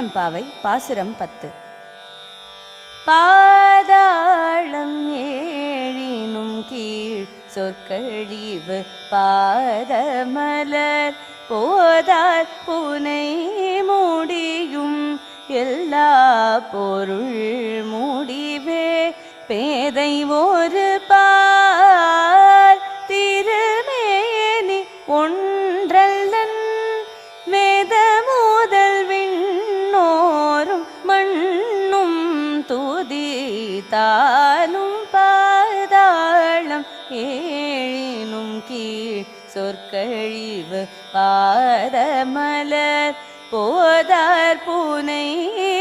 திருவெம்பாவை பாசுரம் பத்து. பாதாளம் ஏழினும் கீழ் சொற்கழிவு பாதமலர் போதார் புனை முடியும் எல்லா பொருள் முடிவே. பேதை ஒரு துதித்தாலும் பாதாளம் ஏழினும் கீழ் சொற்கழிவு பாதமலர். போதார் பூனை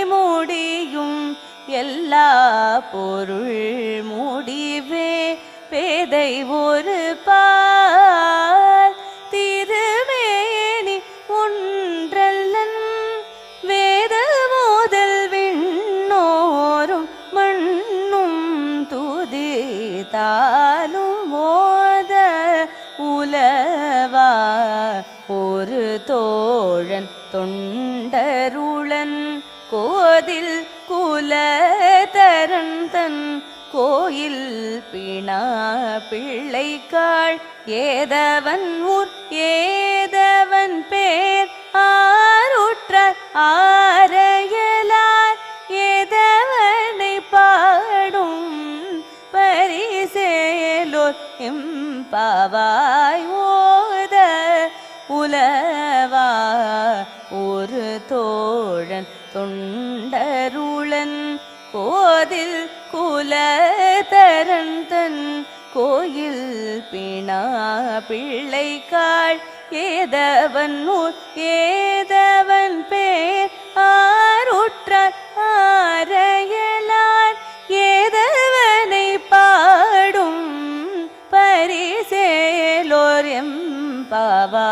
முடியும் எல்லா பொருள் முடிவே பேதை ஒரு பா தானும் மோத உலவா. ஒரு தோழன் தொண்டருளன் கோதில் குலதரன் தன் கோயில் பிணா பிள்ளைக்காள் ஏதவன் ஊர் ஏதவன் பேர் ஆருற்ற ஆ எம்பாவாய் ஓத உலவா ஒரு தோழன் தொண்டருளன் கோதில் குலதரன் தன் கோயில் பிணா பிள்ளைக்காள் ஏதவன் ஊர் ஏதவன் പാവാ